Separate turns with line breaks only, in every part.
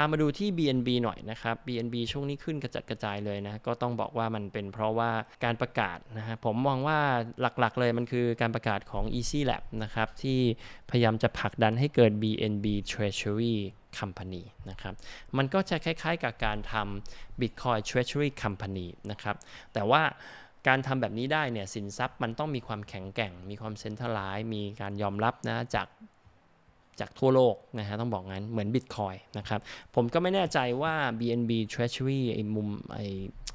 ามาดูที่ BNB หน่อยนะครับ BNB ช่วงนี้ขึ้นกระจัดกระจายเลยนะ ก็ต้องบอกว่ามันเป็นเพราะว่าการประกาศนะฮะ ผมมองว่าหลักๆเลยมันคือการประกาศของ Easy Lab นะครับ ที่พยายามจะผลักดันให้เกิด BNB Treasury Company นะครับ มันก็จะคล้ายๆกับการทำ Bitcoin Treasury Company นะครับ แต่ว่าการทำแบบนี้ได้เนี่ยสินทรัพย์มันต้องมีความแข็งแกร่ง มีความเซ็นทรัลไลซ์มีการยอมรับนะจาก จากทั่วโลกนะฮะต้องบอกงั้นเหมือน Bitcoin นะครับผมก็ไม่แน่ใจว่า BNB Treasury ไอ้มุมไอ้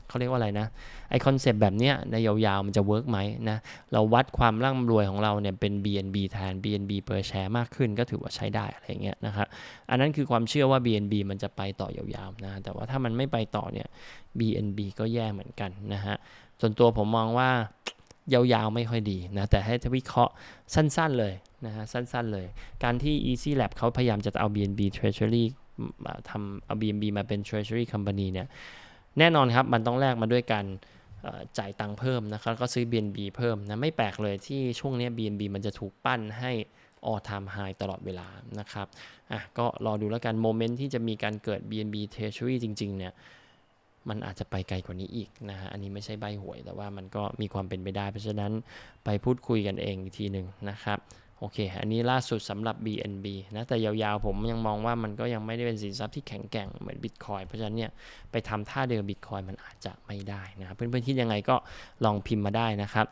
เขาเรียกว่าอะไรนะไอคอนเซปต์แบบเนี้ยในยาวๆ มันจะเวิร์กไหมนะเราวัดความร่ำรวยของเราเนี่ยเป็น BNB แทน BNB per share มากขึ้นก็ถือว่าใช้ได้อะไรเงี้ยนะครับอันนั้นคือความเชื่อว่า BNB มันจะไปต่อยาวๆนะแต่ว่าถ้ามันไม่ไปต่อเนี่ย BNB ก็แย่เหมือนกันนะฮะส่วนตัวผมมองว่า ยาวๆไม่ค่อยดีนะแต่ให้วิเคราะห์สั้นๆเลยนะฮะสั้นๆเลย การที่ Easy Lab เขาพยายามจะเอา BNB Treasury ทำเอา BNB มาเป็น Treasury Company เนี่ยแน่นอนครับมันต้องแลกมาด้วยการจ่ายตังค์เพิ่มนะครับแล้วก็ซื้อ BNB เพิ่มนะไม่แปลกเลยที่ช่วงนี้ BNB มันจะถูกปั้นให้ all time high ตลอดเวลานะครับอะก็รอดูแล้วกันโมเมนต์ที่จะมีการเกิด BNB Treasury จริง ๆ เนี่ย มันอาจจะไปไกลกว่านี้อีกนะฮะ อันนี้ไม่ใช่ใบหวย แต่ว่ามันก็มีความเป็นไปได้ เพราะฉะนั้นไปพูดคุยกันเองอีกทีหนึ่งนะครับ โอเค อันนี้ล่าสุดสำหรับ BNB นะ แต่ยาวๆผมยังมองว่ามันก็ยังไม่ได้เป็นสินทรัพย์ที่แข็งแกร่งเหมือน Bitcoin เพราะฉะนั้นเนี่ยไปทำท่าเดิม Bitcoin มันอาจจะไม่ได้นะครับ เพื่อนๆคิดยังไงก็ลองพิมพ์มาได้นะครับ